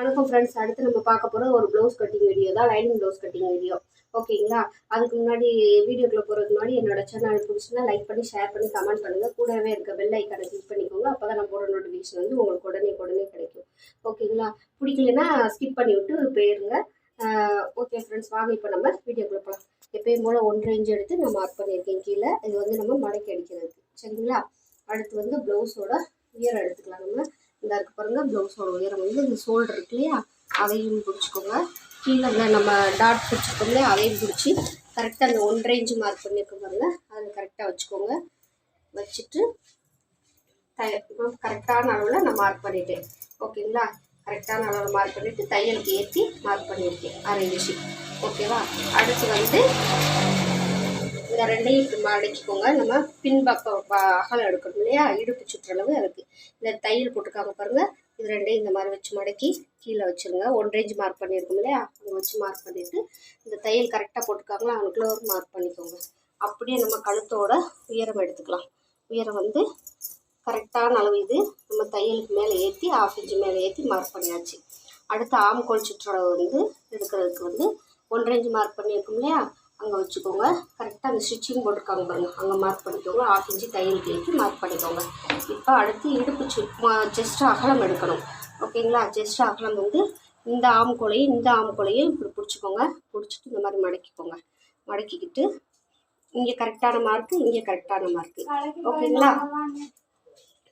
வணக்கம் ஃப்ரெண்ட்ஸ் அடுத்து நம்ம பார்க்க போகிறது ஒரு ப்ளவுஸ் கட்டிங் வீடியோ தான். லைனிங் ப்ளவுஸ் கட்டிங் வீடியோ ஓகேங்களா அதுக்கு முன்னாடி வீடியோக்குள்ளே போகிறதுக்கு முன்னாடி என்னோட சேனல் பிடிச்சிருந்தா லைக் பண்ணி ஷேர் பண்ணி கமெண்ட் பண்ணுங்கள் கூடவே இருக்க பெல் ஐக்கானை கிளிக் பண்ணிக்கோங்க. அப்போ தான் நான் போகிற நோட்டிஃபிகேஷன் வந்து உங்களுக்கு உடனே உடனே கிடைக்கும். ஓகேங்களா பிடிக்கலன்னா ஸ்கிப் பண்ணி விட்டு போயிருங்க. ஓகே ஃப்ரெண்ட்ஸ் வாங்க இப்போ நம்ம வீடியோக்குள்ளே போகலாம் எப்பயும் போல் ஒன்றரை இன்ச் எடுத்து நான் மார்க் பண்ணியிருக்கேன். கீழே இது வந்து நம்ம மடக்கி அடிக்கிறதுக்கு சரிங்களா? அடுத்து வந்து ப்ளவுஸோட உயரம் எடுத்துக்கலாம் நம்ம. இந்த இருக்க பாருங்க ப்ளவுஸோட உயரம் வந்து இந்த ஷோல்டர் இருக்கு இல்லையா? அதையும் பிடிச்சிக்கோங்க கீழே இந்த நம்ம டாட் பிடிச்சிருக்கோம் இல்லையா? அதையும் பிடிச்சி கரெக்டாக அந்த ஒன்றரை ரேஞ்சு மார்க் பண்ணியிருக்கோம் பாருங்க. அதில் கரெக்டாக வச்சுக்கோங்க. வச்சுட்டு கரெக்டான அளவில் நான் மார்க் பண்ணிட்டேன். ஓகேங்களா கரெக்டான அளவில் மார்க் பண்ணிவிட்டு தையலுக்கு ஏற்றி மார்க் பண்ணியிருக்கேன் அரை இன்ச்சு ஓகேவா அடுத்து வந்து இந்த ரெண்டையும் இப்படி மடக்கிக்கோங்க நம்ம பின்பக்கம் ப- அகலம் எடுக்கணும் இல்லையா? இடுப்பு சுற்றளவு அதுக்கு. இந்த தையல் போட்டுருக்காங்க பாருங்கள் இது ரெண்டையும் இந்த மாதிரி வச்சு மடக்கி கீழே வச்சுருங்க. ஒன்றேஞ்சு மார்க் பண்ணியிருக்கோம் இல்லையா? அங்கே வச்சு மார்க் பண்ணிவிட்டு இந்த தையல் கரெக்டாக போட்டுருக்காங்களா? அவனுக்குள்ள ஒரு மார்க் பண்ணிக்கோங்க. அப்படியே நம்ம கழுத்தோட உயரம் எடுத்துக்கலாம். உயரம் வந்து கரெக்டான அளவு இது. நம்ம தையலுக்கு மேலே ஏற்றி ஆஃப் இன்ச்சு மேலே ஏற்றி மார்க் பண்ணியாச்சு. அடுத்து ஆம்கோல் சுற்றளவு வந்து எடுக்கிறதுக்கு வந்து ஒன்றரை இன்ச்சு மார்க் பண்ணியிருக்கோம் இல்லையா? அங்கே வச்சுக்கோங்க. கரெக்டாக அந்த ஸ்டிச்சிங் போட்டிருக்காங்க பாருங்கள் அங்கே மார்க் பண்ணிக்கோங்க. ஆஃப் இன்ச்சு தையல் ஏற்றி மார்க் பண்ணிக்கோங்க. இப்போ அடுத்து இடுப்பு சு ஜஸ்ட் அகலம் எடுக்கணும். ஓகேங்களா ஜஸ்ட் அகலம் வந்து இந்த ஆம்கோலையும் இந்த ஆம்கோலையும் இப்படி பிடிச்சிக்கோங்க. பிடிச்சிட்டு இந்த மாதிரி மடக்கிக்கோங்க. மடக்கிக்கிட்டு இங்கே கரெக்டான மார்க்கு இங்கே கரெக்டான மார்க்கு ஓகேங்களா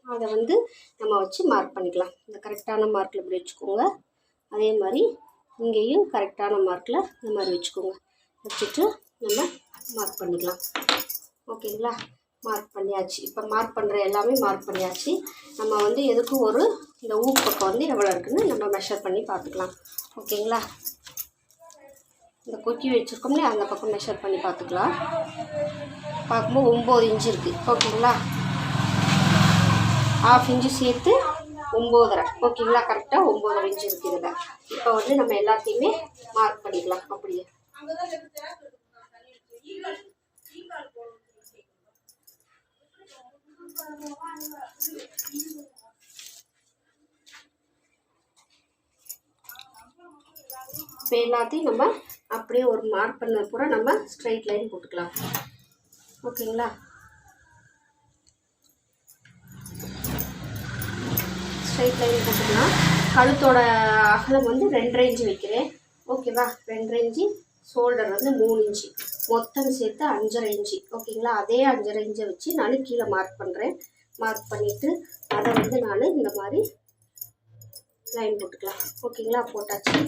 அதை வந்து நம்ம வச்சு மார்க் பண்ணிக்கலாம். இந்த கரெக்டான மார்க்கில் இப்படி வச்சுக்கோங்க. அதே மாதிரி இங்கேயும் கரெக்டான மார்க்கில் இந்த மாதிரி வச்சுக்கோங்க. வச்சுட்டு நம்ம மார்க் பண்ணிக்கலாம். ஓகேங்களா மார்க் பண்ணியாச்சு. இப்போ மார்க் பண்ணுற எல்லாமே மார்க் பண்ணியாச்சு. நம்ம வந்து எதுக்கும் ஒரு இந்த ஊக்கு பக்கம் வந்து எவ்வளோ இருக்குதுன்னு நம்ம மெஷர் பண்ணி பார்த்துக்கலாம். ஓகேங்களா இந்த கொக்கி வச்சுருக்கோம்னே அந்த பக்கம் மெஷர் பண்ணி பார்த்துக்கலாம். பார்க்கும்போது ஒம்பது இன்ச்சு இருக்குது ஓகேங்களா ஆஃப் இன்ச்சு சேர்த்து ஒம்போதரை. ஓகேங்களா கரெக்டாக ஒம்போதரை இன்ச்சு இருக்குது இதில். இப்போ வந்து நம்ம எல்லாத்தையுமே மார்க் பண்ணிக்கலாம். அப்படியே. இப்போ எல்லாத்தையும் நம்ம அப்படியே ஒரு மார்க் பண்ண பூரா நம்ம ஸ்ட்ரைட் லைன் போட்டுக்கலாம். ஓகேங்களா ஸ்ட்ரைட் லைன் போட்டுக்கலாம். கழுத்தோட அகலம் வந்து ரெண்டரை இன்ச்சு வைக்கிறேன். ஓகேவா ரெண்டரை இன்ச்சு ஷோல்டர் வந்து மூணு இன்ச்சு. மொத்தம் சேர்த்து அஞ்சரை இன்ச்சு. ஓகேங்களா? அதே அஞ்சரை இன்ச்சை வச்சு நான் கீழே மார்க் பண்ணுறேன் மார்க் பண்ணிவிட்டு அதை வந்து நான் இந்த மாதிரி லைன் போட்டுக்கலாம். ஓகேங்களா? போட்டாச்சு.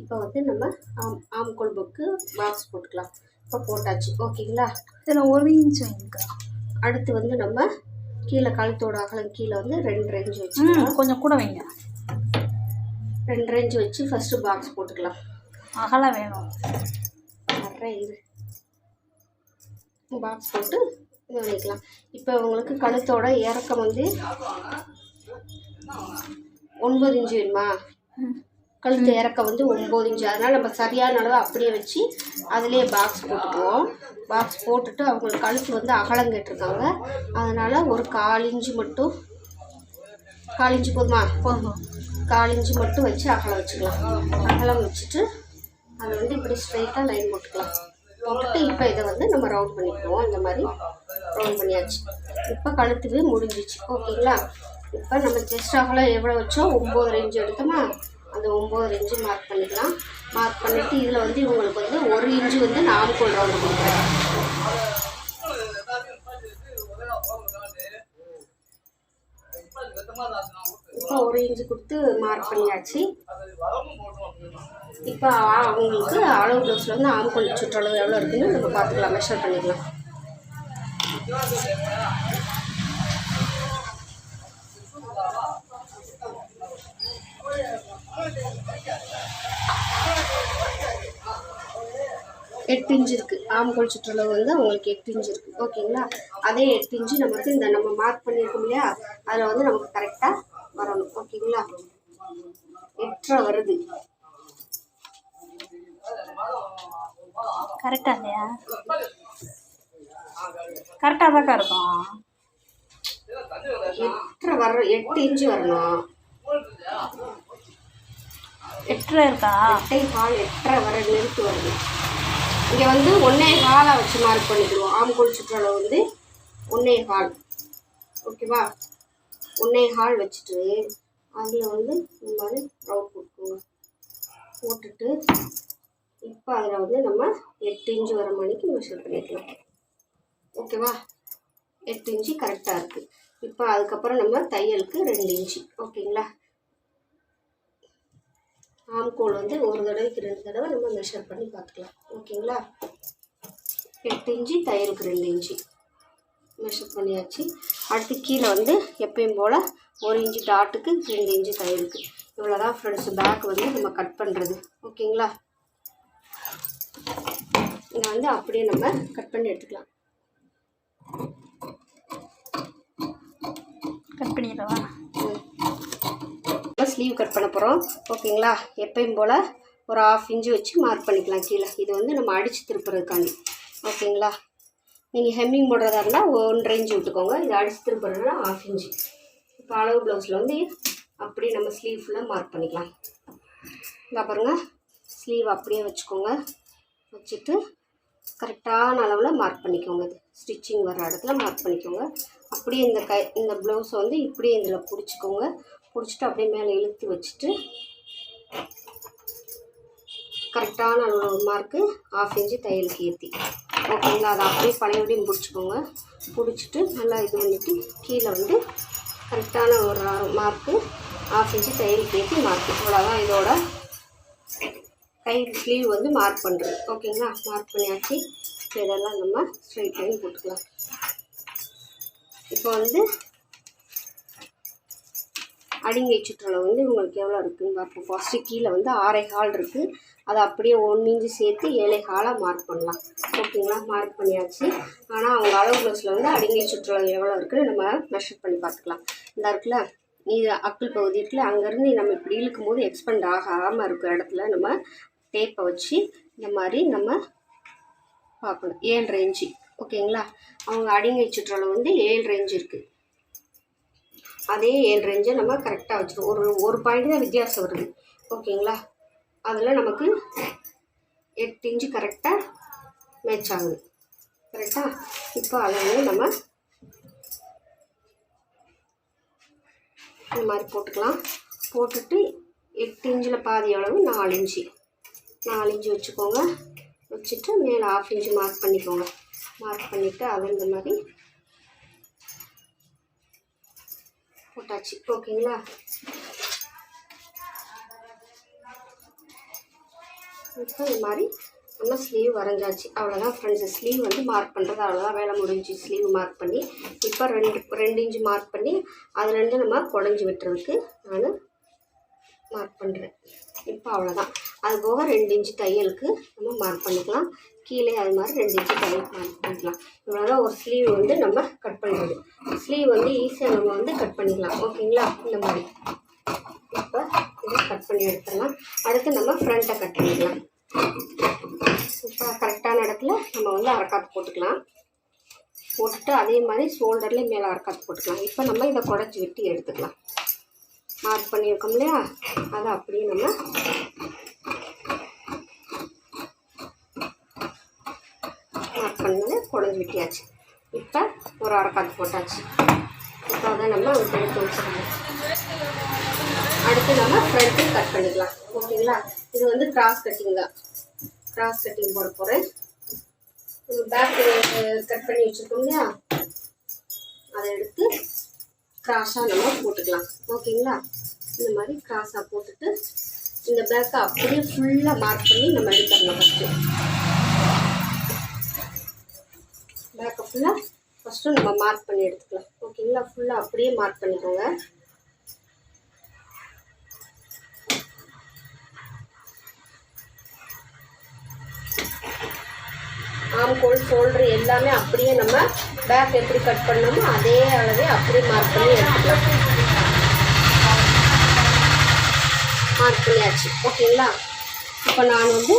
இப்போ வந்து நம்ம ஆம் ஆம்கோல் புக்கு பாக்ஸ் போட்டுக்கலாம். இப்போ போட்டாச்சு. ஓகேங்களா? இதில் ஒரு இன்ச் வைங்க அடுத்து வந்து நம்ம கீழே கழுத்தோட அகலம் கீழே வந்து ரெண்டு ரேஞ்சு ம் கொஞ்சம் கூட வைங்க. ரெண்டு ரேஞ்சு வச்சு ஃபஸ்ட்டு பாக்ஸ் போட்டுக்கலாம். அகலம் வேணும். வர்றேன் இது பாக்ஸ் போட்டு இது பண்ணிக்கலாம் இப்போ உங்களுக்கு கழுத்தோட இறக்கம் வந்து ஒன்பது இன்ச்சு வேணுமா? கழுத்து இறக்கம் வந்து ஒம்பது இன்ச்சு. அதனால் நம்ம சரியான அளவு அப்படியே வச்சு அதிலே பாக்ஸ் போட்டுக்குவோம். பாக்ஸ் போட்டுட்டு அவங்களுக்கு கழுத்து வந்து அகலம் கேட்டிருக்காங்க. அதனால் ஒரு கால் இன்ச்சு மட்டும் கால் இன்ச்சு போதுமா? போதும். கால் இன்ச்சு மட்டும் வச்சு அகலம் வச்சுக்கலாம். அகலம் வச்சுட்டு அதை வந்து இப்படி ஸ்ட்ரைட்டாக லைன் போட்டுக்கலாம். போட்டுட்டு இப்போ இதை வந்து நம்ம ரவுண்ட் பண்ணிக்குவோம். இந்த மாதிரி ரவுண்ட் பண்ணியாச்சு. இப்போ கழுத்துக்கு முடிஞ்சிச்சு ஓகேங்களா? இப்போ நம்ம செஸ்ட் அகலம் எவ்வளோ வச்சோம் ஒம்பது ரேஞ்சு எடுத்தோமா அந்த ஒம்பது ரேஞ்சு மார்க் பண்ணிக்கலாம். மார்க் பண்ணிவிட்டு இதில் வந்து இவங்களுக்கு வந்து ஒரு இன்ச்சு வந்து நாமக்கல் ரவுண்டு கொடுக்குறேன் இப்போ ஒரு இன்ச்சு கொடுத்து மார்க் பண்ணியாச்சு. இப்போ அவங்களுக்கு அளவு ப்ளவுஸில் வந்து ஆம்கோல் சுற்றளவு எவ்வளோ இருக்குன்னு நம்ம பார்த்துக்கலாம். மெஷர் பண்ணிக்கலாம். எட்டு இன்ச்சு இருக்குது ஆம்கோல் சுற்றளவு வந்து அவங்களுக்கு எட்டு இன்ச்சு இருக்குது ஓகேங்களா? அதே எட்டு இன்ச்சு நமக்கு இந்த நம்ம மார்க் பண்ணியிருக்கோம் இல்லையா? அதில் வந்து நமக்கு கரெக்டாக வரணும். ஓகேங்களா? எட்டரை வருது. கரெக்டாக இல்லையா? கரெக்டாக தாக்கா இருக்கும். எட்டரை வர எட்டு இன்ச்சு வரணும். எட்டரை இருக்கா? எட்டை கால் எட்டரை வரை நிறுத்து வருது. இங்கே வந்து ஒன்றே காலை வச்சு மார்க் பண்ணிக்கிடுவோம். ஆம்கோல் சுற்றளவு வந்து ஒன்றே கால். ஓகேவா? ஒன்றே ஹால் வச்சுட்டு அதில் வந்து இந்த மாதிரி ரவுட் போட்டுக்கோங்க. போட்டுட்டு இப்போ அதில் வந்து நம்ம எட்டு இன்ச்சு வர மணிக்கு மெஷர் பண்ணிக்கலாம். ஓகேவா எட்டு இன்ச்சு கரெக்டாக இருக்குது இப்போ அதுக்கப்புறம் நம்ம தையலுக்கு ரெண்டு இன்ச்சு. ஓகேங்களா ஆம்கோல் வந்து ஒரு தடவைக்கு ரெண்டு தடவை நம்ம மெஷர் பண்ணி பார்த்துக்கலாம். ஓகேங்களா எட்டு இன்ச்சு தையலுக்கு ரெண்டு இன்ச்சு. மெஷர் பண்ணியாச்சு. அடுத்து கீழே வந்து எப்பயும் போல் ஒரு இன்ச்சு டாட்டுக்கு ரெண்டு இன்ச்சு தையலுக்கு இவ்வளோ தான் ஃப்ரெண்ட்ஸ் பேக் வந்து நம்ம கட் பண்ணுறது ஓகேங்களா? இதை வந்து அப்படியே நம்ம கட் பண்ணி எடுத்துக்கலாம். கட் பண்ணிடவா? ஸ்லீவ் கட் பண்ண போகிறோம் ஓகேங்களா? எப்பயும் போல் ஒரு ஆஃப் இன்ச்சு வச்சு மார்க் பண்ணிக்கலாம் கீழே. இது வந்து நம்ம அடித்து திருப்புறதுக்காண்டி. ஓகேங்களா? நீங்கள் ஹெம்மிங் போடுறதா இருந்தால் ஒன்றரை இன்ச்சு விட்டுக்கோங்க. இது அடித்து திரும்புறதுனா ஆஃப் இன்ச்சு இப்போ அளவு ப்ளவுஸில் வந்து அப்படியே நம்ம ஸ்லீவ் ஃபுல்லாக மார்க் பண்ணிக்கலாம். இந்த பாருங்க ஸ்லீவ் அப்படியே வச்சுக்கோங்க. வச்சுட்டு கரெக்டான அளவில் மார்க் பண்ணிக்கோங்க. இது ஸ்டிச்சிங் வர இடத்துல மார்க் பண்ணிக்கோங்க. அப்படியே இந்த கை இந்த ப்ளவுஸை வந்து இப்படியே இதில் பிடிச்சிக்கோங்க. பிடிச்சிட்டு அப்படியே மேலே இழுத்து வச்சுட்டு கரெக்டான அளவு மார்க்கு ஆஃப் இன்ச்சு தையலுக்கு ஏற்றி ஓகேங்களா? அதை அப்படியே பழையபடியும் பிடிச்சிக்கோங்க பிடிச்சிட்டு நல்லா இது பண்ணிவிட்டு கீழே வந்து கரெக்டான ஒரு மார்க்கு ஆஃப் இன்ச்சு தையலுக்கு கேட்டு மார்க்கு இவ்வளோதான் இதோட கை ஸ்லீவ் வந்து மார்க் பண்ணுறது ஓகேங்களா? மார்க் பண்ணியாச்சு. இதெல்லாம் நம்ம ஸ்ட்ரைட் லைன் போட்டுக்கலாம். இப்போ வந்து அடிங்கை சுற்றளவு வந்து உங்களுக்கு எவ்வளோ இருக்குதுன்னு பார்ப்போம். ஃபஸ்ட்டு கீழே வந்து ஆறே ஹால் இருக்குது அதை அப்படியே ஒன்று இன்ச்சு சேர்த்து ஏழை காலாக மார்க் பண்ணலாம். ஓகேங்களா மார்க் பண்ணியாச்சு. ஆனால் அவங்க அளவு ப்ளஸில் வந்து அடங்கிய சுற்றுலா எவ்வளோ இருக்குன்னு நம்ம மெஷர் பண்ணி பார்த்துக்கலாம். இந்த இருக்குல்ல? இது அக்கிள் பகுதி இருக்குல்ல? அங்கேருந்து நம்ம இப்படி இழுக்கும் போது எக்ஸ்பெண்ட் ஆகாமல் இருக்கிற இடத்துல நம்ம டேப்பை வச்சு இந்த மாதிரி நம்ம பார்க்கணும். ஏழு இன்ச்சு ஓகேங்களா அவங்க அடிங்கை சுற்றுலா வந்து ஏழு ரேஞ்சு இருக்குது அதே ஏழு ரேஞ்சை நம்ம கரெக்டாக வச்சுருவோம் ஒரு ஒரு பாயிண்ட் தான் வித்தியாசம் வருது. ஓகேங்களா அதில் நமக்கு எட்டு இன்ச்சு கரெக்டாக மேட்ச் ஆகுது. கரெக்டாக இப்போ அதை வந்து நம்ம இந்த மாதிரி போட்டுக்கலாம். போட்டுட்டு எட்டு இன்ச்சில் பாதி அளவு நாலு இன்ச்சு. நாலு இன்ச்சு வச்சுக்கோங்க. வச்சுட்டு மேலே ஆஃப் இன்ச்சு மார்க் பண்ணிக்கோங்க. மார்க் பண்ணிவிட்டு அதை இந்த மாதிரி போட்டாச்சு. ஓகேங்களா இப்போ இந்த மாதிரி நம்ம ஸ்லீவ் வரைஞ்சாச்சு. அவ்வளோதான் ஃப்ரெண்ட்ஸ் ஸ்லீவ் வந்து மார்க் பண்ணுறது அவ்வளோதான் வேலை முடிஞ்சு ஸ்லீவ் மார்க் பண்ணி இப்போ ரெண்டு ரெண்டு இன்ச்சு மார்க் பண்ணி அதுலேருந்து நம்ம குடஞ்சி விட்டுறதுக்கு நான் மார்க் பண்ணுறேன் இப்போ அவ்வளோதான் அது போக ரெண்டு இன்ச்சு தையலுக்கு நம்ம மார்க் பண்ணிக்கலாம். கீழே அது மாதிரி ரெண்டு இன்ச்சு தையலுக்கு மார்க் பண்ணிக்கலாம். இவ்வளோதான் ஒரு ஸ்லீவ் வந்து நம்ம கட் பண்ணுறது ஸ்லீவ் வந்து ஈஸியாக நம்ம வந்து கட் பண்ணிக்கலாம். ஓகேங்களா இந்த மாதிரி. கட் பண்ணி எடுத்துடலாம். அடுத்து நம்ம ஃப்ரண்ட்டை கட் பண்ணிக்கலாம். இப்போ கரெக்டான இடத்துல நம்ம வந்து அரைக்காத்து போட்டுக்கலாம். போட்டுட்டு அதே மாதிரி ஷோல்டர்லேயும் மேலே அரைக்காத்து போட்டுக்கலாம். இப்போ நம்ம இதை குடச்சி விட்டு எடுத்துக்கலாம். மார்க் பண்ணியிருக்கோம் இல்லையா? அதை அப்படியே நம்ம மார்க் பண்ணது குடஞ்சி விட்டியாச்சு. இப்போ ஒரு அரைக்காத்து போட்டாச்சு. இப்போ அதை நம்ம அதுக்கு எடுத்து வச்சுக்கணும் அடுத்து நம்ம ஃப்ரண்ட்டு கட் பண்ணிக்கலாம் ஓகேங்களா இது வந்து கிராஸ் கட்டிங் தான் கிராஸ் கட்டிங் போட போகிறேன் பேக் கட் பண்ணி வச்சுருக்கோம் இல்லையா அதை எடுத்து கிராஸாக நம்ம போட்டுக்கலாம் ஓகேங்களா இந்த மாதிரி கிராஸாக போட்டுட்டு இந்த பேக்கை அப்படியே ஃபுல்லாக மார்க் பண்ணி நம்ம எடுத்துடலாம் ஃபஸ்ட்டு பேக்கை ஃபுல்லாக ஃபஸ்ட்டு நம்ம மார்க் பண்ணி எடுத்துக்கலாம். ஓகேங்களா ஃபுல்லாக அப்படியே மார்க் பண்ணிக்கோங்க. ஆம்கோல் ஷோல்டர் எல்லாமே அப்படியே நம்ம பேக் எப்படி கட் பண்ணோமோ அதே அளவே அப்படியே மார்க் பண்ணி எடுத்துக்கலாம். மார்க் பண்ணியாச்சு. ஓகேங்களா இப்போ நான் வந்து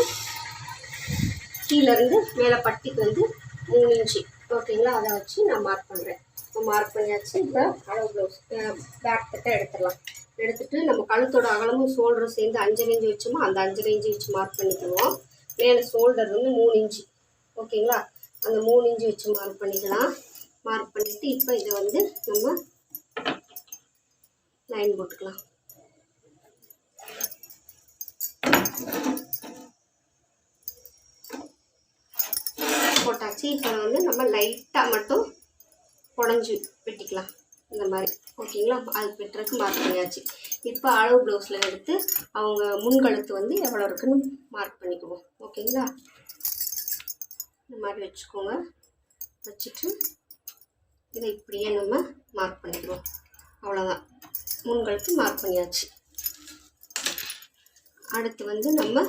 கீழேருந்து மேலே பட்டிக்கு வந்து மூணு இன்ச்சு ஓகேங்களா? அதை வச்சு நான் மார்க் பண்ணுறேன் இப்போ மார்க் பண்ணியாச்சு. இப்போ அளவு ப்ளவுஸ் பேக் தட்டை எடுத்துடலாம். எடுத்துட்டு நம்ம கழுத்தோட அகலமும் ஷோல்டரும் சேர்ந்து அஞ்சரை இன்ச்சு வச்சோமோ அந்த அஞ்சரை இன்ச்சு வச்சு மார்க் பண்ணிக்குவோம் மேலே ஷோல்டர் வந்து மூணு இன்ச்சு ஓகேங்களா? அந்த மூணு இன்ச்சு வச்சு மார்க் பண்ணிக்கலாம். மார்க் பண்ணிவிட்டு இப்போ இதை வந்து நம்ம லைன் போட்டுக்கலாம். போட்டாச்சு வந்து நம்ம லைட்டாக மட்டும் உடஞ்சி வெட்டிக்கலாம். இந்த மாதிரி. ஓகேங்களா அது வெட்டுறதுக்கு மார்க் பண்ணியாச்சு. இப்போ அளவு ப்ளவுஸில் எடுத்து அவங்க முன்கழுத்து வந்து எவ்வளோ இருக்குன்னு மார்க் பண்ணிக்குவோம். ஓகேங்களா இந்த மாதிரி வச்சுக்கோங்க. வச்சுட்டு இதை இப்படியே நம்ம மார்க் பண்ணிக்குவோம். அவ்வளோதான் முன்கழுத்து மார்க் பண்ணியாச்சு. அடுத்து வந்து நம்ம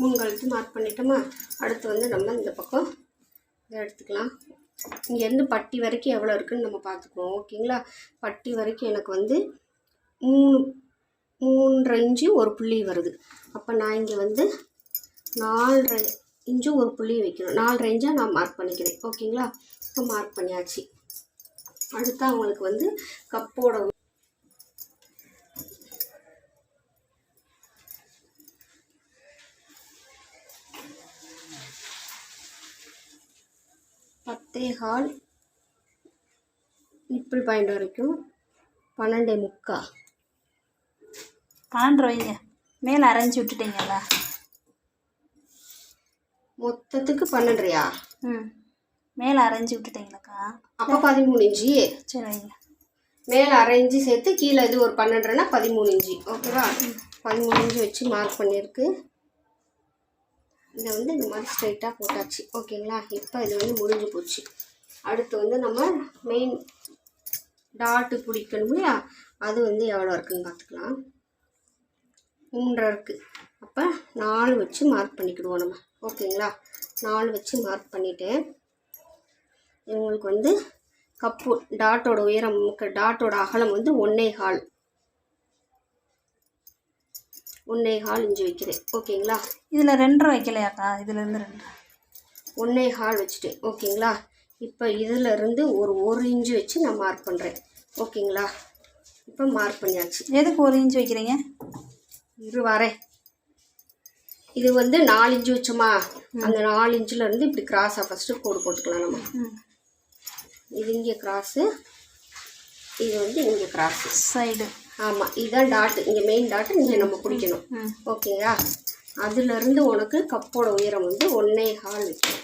முன்கழுத்து மார்க் பண்ணிட்டோமா? அடுத்து வந்து நம்ம இந்த பக்கம் இதை எடுத்துக்கலாம். இங்கேருந்து பட்டி வரைக்கும் எவ்வளோ இருக்குன்னு நம்ம பார்த்துக்குவோம். ஓகேங்களா? பட்டி வரைக்கும் எனக்கு வந்து மூணு மூன்றரை இன்ச்சு ஒரு புள்ளி வருது. அப்போ நான் இங்கே வந்து நாலரை இன்ச்சு ஒரு புள்ளி வைக்கணும். நாலரை இன்ச்சாக நான் மார்க் பண்ணிக்கிறேன். ஓகேங்களா? இப்போ மார்க் பண்ணியாச்சு. அடுத்து அவங்களுக்கு வந்து கப்போட பத்தே கால் நிப்பிள் பாயிண்ட் வரைக்கும் பன்னெண்டே முக்கா. பன்னெண்டு வைங்க. மேலே அரைஞ்சி விட்டுட்டீங்கல்ல. மொத்தத்துக்கு பன்னெண்டுரையா? ம். மேலே அரைஞ்சி விட்டுட்டீங்களாக்கா? அப்போ பதிமூணு இன்ச்சு சரி வைங்க. மேலே அரை இன்ச்சு சேர்த்து கீழே இது ஒரு பன்னெண்டுனா பதிமூணு இன்ச்சு ஓகேவா? பதிமூணு இன்ச்சு வச்சு மார்க் பண்ணியிருக்கு. இதை வந்து இந்த மாதிரி ஸ்ட்ரைட்டாக போட்டாச்சு. ஓகேங்களா? இப்போ இது வந்து முடிஞ்சு போச்சு. அடுத்து வந்து நம்ம மெயின் டாட்டு பிடிக்கணும் இல்லையா? அது வந்து எவ்வளோ இருக்குன்னு பார்த்துக்கலாம். மூன்றரை இருக்குது அப்போ நாலு வச்சு மார்க் பண்ணிக்கிடுவோம் நம்ம. ஓகேங்களா? நாலு வச்சு மார்க் பண்ணிவிட்டு இவங்களுக்கு வந்து கப்பு டாட்டோட உயரம் டாட்டோட அகலம் வந்து ஒன்றே கால். ஒன்னே கால் இஞ்சி வைக்கிறேன் ஓகேங்களா? இதில் ரெண்டரை வைக்கலையாக்கா? இதுலேருந்து ரெண்டு. ஒன்னே கால் வச்சுட்டேன் ஓகேங்களா? இப்போ இதில் இருந்து ஒரு ஒரு இன்ச்சு வச்சு நான் மார்க் பண்ணுறேன் ஓகேங்களா? இப்போ மார்க் பண்ணியாச்சு. எதுக்கு ஒரு இன்ச் வைக்கிறீங்க? இரு வரேன். இது வந்து நாலு இன்ச்சு வச்சோமா? அந்த நாலு இன்ச்சில் இருந்து இப்படி கிராஸாக ஃபஸ்ட்டு கோடு போட்டுக்கலாம் நம்ம. இது இங்கே கிராஸு இது வந்து இங்கே கிராஸு சைடு ஆமாம் இதுதான் டாட்டு இங்கே மெயின் டாட்டு இங்கே நம்ம பிடிக்கணும். ஓகேயா? அதுலேருந்து உனக்கு கப்போட உயரம் வந்து ஒன்னே கால் வைக்கணும்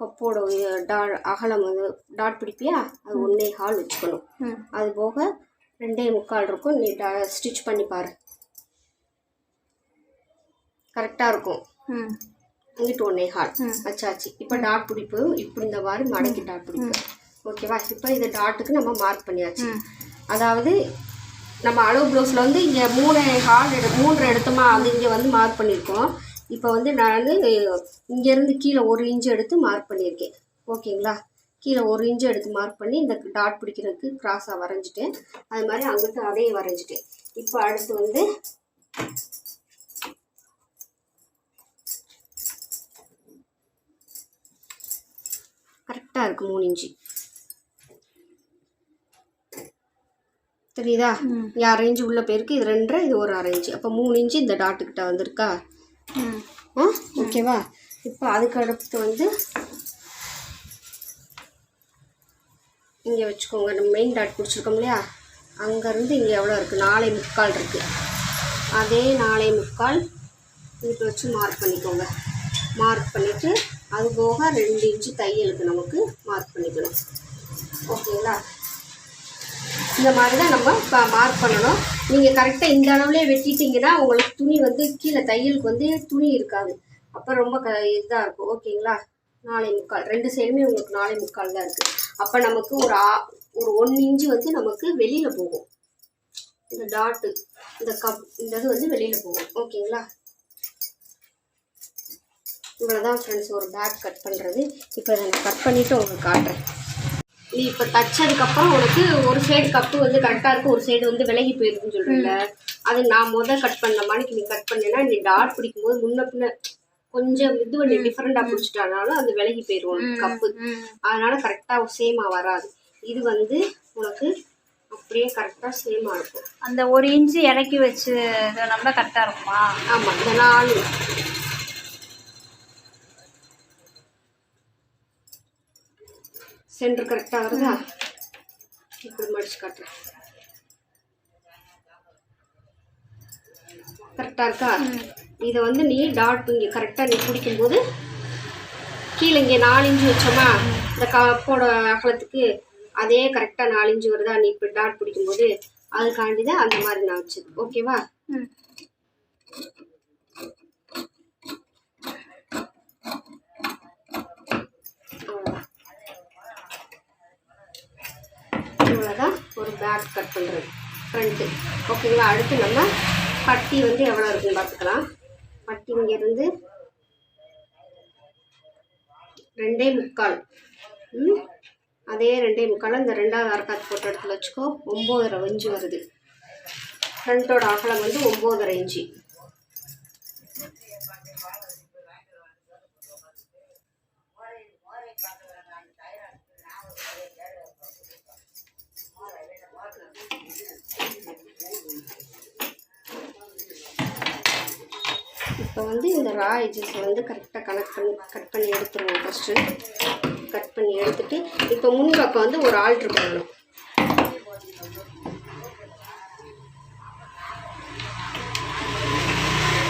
கப்போட டா அகலம் வந்து டாட் பிடிப்பியா? அது ஒன்னே கால் வச்சுக்கணும். அது போக ரெண்டே முக்கால் இருக்கும். நீ டா ஸ்டிச் பண்ணி பாரு. கரெக்டாக இருக்கும். இங்கிட்டு ஒன்னே கால். ம். வச்சாச்சு. இப்போ டாட் பிடிப்பு இப்படி இந்த மாதிரி மடக்கி டாட் பிடிப்பு. ஓகேவா? இப்போ இது டாட்டுக்கு நம்ம மார்க் பண்ணியாச்சு. அதாவது நம்ம அளவு ப்ளவுஸில் வந்து இங்கே மூணு ஹால் எடு மூன்று எடுத்தோமா அது இங்கே வந்து மார்க் பண்ணியிருக்கோம். இப்போ வந்து நான் வந்து இங்கேருந்து கீழே ஒரு இன்ச்சு எடுத்து மார்க் பண்ணியிருக்கேன். ஓகேங்களா? கீழே ஒரு இன்ச்சு எடுத்து மார்க் பண்ணி இந்த டாட் பிடிக்கிறதுக்கு க்ராஸாக வரைஞ்சிட்டேன். அது மாதிரி அங்கிட்டு அதையும் வரைஞ்சிட்டேன். இப்போ அடுத்து வந்து கரெக்டாக இருக்குது மூணு இன்ச்சு தெரியுதா? ம். இங்கே அரை இன்ச்சு உள்ள போயிருக்கு இது ரெண்டரை இது ஒரு அரை இன்ச்சு அப்போ மூணு இன்ச்சு இந்த டாட்டுக்கிட்ட வந்திருக்கா? ஆ? ஓகேவா இப்போ அதுக்கு அடுத்து வந்து இங்கே வச்சுக்கோங்க. நம்ம மெயின் டாட் பிடிச்சிருக்கோம் இல்லையா? அங்கேருந்து இங்கே எவ்வளோ இருக்குது நாலே முக்கால் இருக்குது அதே நாலே முக்கால் இதுக்கு வச்சு மார்க் பண்ணிக்கோங்க. மார்க் பண்ணிவிட்டு அது போக ரெண்டு இன்ச்சு தையலுக்கு நமக்கு மார்க் பண்ணிக்கணும். ஓகேங்களா இந்த மாதிரி தான் நம்ம இப்போ மார்க் பண்ணணும். நீங்கள் கரெக்டாக இந்த அளவுலேயே வெட்டிட்டீங்கன்னா உங்களுக்கு துணி வந்து கீழே தையலுக்கு வந்து துணி இருக்காது. அப்போ ரொம்ப க இதாக இருக்கும். ஓகேங்களா? நாளை முக்கால். ரெண்டு சைடுமே உங்களுக்கு நாளை முக்கால் தான் இருக்குது அப்போ நமக்கு ஒரு ஆ ஒரு ஒன் இன்ச்சு வந்து நமக்கு வெளியில் போகும். இந்த டாட்டு இந்த கப் இந்த இது வந்து வெளியில் போகும். ஓகேங்களா? இவ்வளோதான் ஃப்ரெண்ட்ஸ் ஒரு பேக் கட் பண்ணுறது இப்போ இதை நான் கட் பண்ணிவிட்டு உங்களுக்கு காட்டுறேன். நீ இப்போ தச்சதுக்கப்புறம் உனக்கு ஒரு சைடு கப்பு வந்து கரெக்டாக இருக்கும் ஒரு சைடு வந்து விலகி போயிருக்குன்னு சொல்கிறீங்க அது நான் முத கட் பண்ண மணிக்கு நீ கட் பண்ணேன்னா நீ டாட் பிடிக்கும்போது முன்ன பின்ன கொஞ்சம் இது பண்ணி டிஃப்ரெண்டாக பிடிச்சிட்டானால அது விலகி போயிடும் கப்பு அதனால கரெக்டாக சேமாக வராது. இது வந்து உனக்கு அப்படியே கரெக்டாக சேமாக இருக்கும். அந்த ஒரு இன்ச்சு இறக்கி வச்சு நம்ம கரெக்டாக இருக்குமா? ஆமாம் இந்த நாலு. சென்டர் கரெக்டாக வருதா? இப்படி மடிச்சு காட்டுறேன். கரெக்டாக இருக்கா? இதை வந்து நீ டாட் இங்கே கரெக்டாக நீ பிடிக்கும்போது கீழே இங்கே நாலு இன்ச்சு வச்சோமா இந்த கப்போட அகலத்துக்கு அதே கரெக்டாக நாலு இன்ச்சு வருதா? நீ இப்போ டாட் பிடிக்கும்போது அதுக்காண்டி தான் அந்த மாதிரி நான் வச்சது. ஓகேவா இவ்வளோதான் ஒரு பேக் கட் பண்ணுறது. ஃப்ரண்ட்டு ஓகேங்களா அடுத்து நம்ம பட்டி வந்து எவ்வளோ இருக்குன்னு பார்த்துக்கலாம். பட்டி இங்கேருந்து ரெண்டே முக்கால். அதே ரெண்டே முக்கால். இந்த ரெண்டாவது அரைக்காத்து போட்ட இடத்துல வச்சுக்கோ. ஒம்போதரை இன்ச்சு வருது. ஃப்ரண்ட்டோட அகலம் வந்து ஒம்போதரை இஞ்சி இப்போ வந்து இந்த ரா எஜஸை வந்து கரெக்டாக கனெக்ட் பண்ணி கட் பண்ணி எடுத்துருவோம் ஃபஸ்ட்டு கட் பண்ணி எடுத்துட்டு இப்போ முன் பக்கம் வந்து ஒரு ஆல்ட்ரு பண்ணணும்.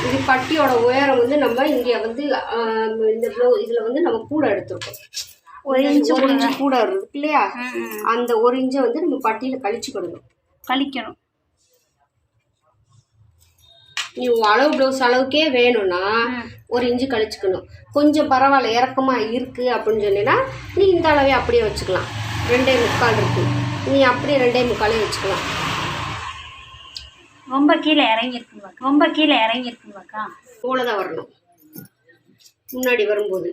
இது பட்டியோட உயரம் வந்து நம்ம இங்கே வந்து இந்த இதில் வந்து நம்ம கூட எடுத்துருக்கோம். ஒரு இன்ச்சு ஒரு இன்ச்சு கூட இருக்கு இல்லையா. அந்த ஒரு இன்ச்சை வந்து நம்ம பட்டியில் கழிச்சுக்கிடணும் கழிக்கணும். நீ அளவு ப்ளவுஸ் அளவுக்கே வேணும்னா. ஒரு இன்ச்சு கழிச்சுக்கணும். கொஞ்சம் பரவாயில்ல இறக்கமாக இருக்குது அப்படின்னு சொன்னீங்கன்னா நீ இந்த அளவே அப்படியே வச்சுக்கலாம். ரெண்டே முக்கால் இருக்கு. நீ அப்படியே ரெண்டே முக்காலே வச்சுக்கலாம். ரொம்ப கீழே இறங்கி இருக்குமாக்கா ரொம்ப கீழே இறங்கி இருக்குமாக்கா போல தான் வரணும். முன்னாடி வரும்போது.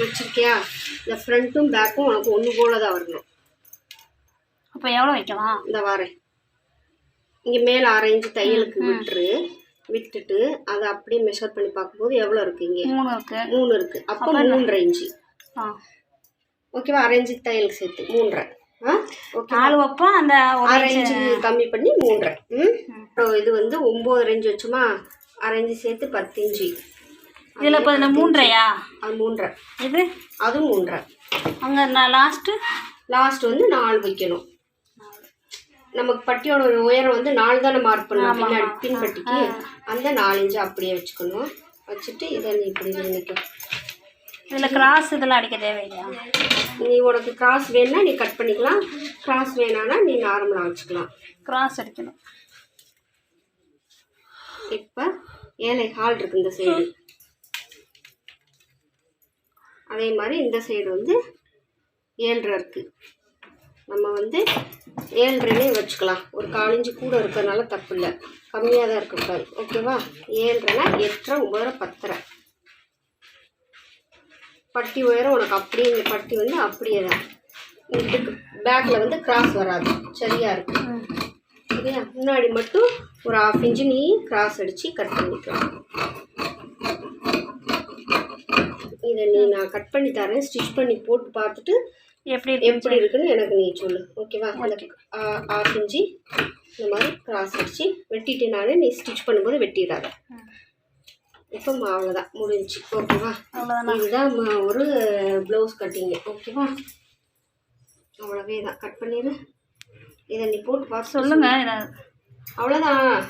வச்சிருக்கியா? இந்த ஃப்ரண்ட்டும் பேக்கும் உனக்கு ஒன்று போல தான் வரணும். அப்போ எவ்வளோ வைக்கலாம் இந்த வாரேன். இங்கே மேலே இன்ச்சு தையலுக்கு விட்டுரு. விட்டுட்டு அதை அப்படியே மெஷர் பண்ணி பார்க்கும்போது எவ்வளோ இருக்கு இங்கே? மூணு இருக்கு. மூணு இருக்கு. அப்போ மூன்றரை இன்ச்சு ஆ. ஓகேவா? அரை இன்ச்சு தையலுக்கு சேர்த்து மூன்றரை. ஆ? ஓகே நாலு வைப்போம் அந்த ஒரு அரை இன்ச்சு கம்மி பண்ணி மூன்றரை. ம்? இது வந்து ஒம்பது இன்ச்சு வச்சுமா? அரை இன்ச்சு சேர்த்து பத்து இன்ச்சு இதில் இப்போ இந்த மூன்றையா? அது மூன்றரை. இது? அதுவும் மூன்றரை. அங்கே நான் லாஸ்ட்டு லாஸ்ட் வந்து நாலு வைக்கணும். நமக்கு பட்டியோட உயரம் வந்து நாலு தானே மார்க் பண்ணணும். பின்னாடி பின் பட்டிக்கு அந்த நாலு இன்ச்சு அப்படியே வச்சுக்கணும். வச்சுட்டு இதை நீ இப்படி நினைக்கும் இதில் கிராஸ் இதெல்லாம் அடிக்க தேவையில்லையா? நீ உனக்கு கிராஸ் வேணும்னா நீ கட் பண்ணிக்கலாம். கிராஸ் வேணான்னா நீ நார்மலாக வச்சுக்கலாம். கிராஸ் அடிக்கணும். இப்போ ஏழை ஹால் இருக்கு இந்த சைடு அதே மாதிரி இந்த சைடு வந்து ஏழ்ரை இருக்குது நம்ம வந்து ஏழ்ரையே வச்சுக்கலாம். ஒரு காலஞ்சு கூட இருக்கிறதுனால தப்பு இல்லை. கம்மியாக தான் இருக்கக்கூடாது ஓகேவா ஏழ்ரைனா எட்டரை ஒம்பதரை பத்தரை. பட்டி உயரம் உனக்கு அப்படியே இந்த பட்டி வந்து அப்படியே தான். இதுக்கு பேக்கில் வந்து கிராஸ் வராது. சரியாக இருக்கும் சரியா? முன்னாடி மட்டும் ஒரு ஹாஃப் இன்ச்சு நீ கிராஸ் அடித்து கட் பண்ணிக்கலாம். இதை நீ நான் கட் பண்ணி தரேன். ஸ்டிச் பண்ணி போட்டு பார்த்துட்டு எப்படி எப்படி இருக்குன்னு எனக்கு நீ சொல்லு. ஓகேவா? ஹாஃப் இன்ச்சு இந்த மாதிரி கிராஸ் அடித்து வெட்டிட்டு நானே நீ ஸ்டிச் பண்ணும்போது வெட்டிடாத. இப்போ அவ்வளோதான். முடிஞ்சுச்சு. ஓகேவா? இதுதான் ஒரு ப்ளவுஸ் கட்டிங்க ஓகேவா? அவ்வளவே தான். கட் பண்ணிடு. இதை நீ போட்டு பார்த்து சொல்லுங்க. இதை அவ்வளோதான்.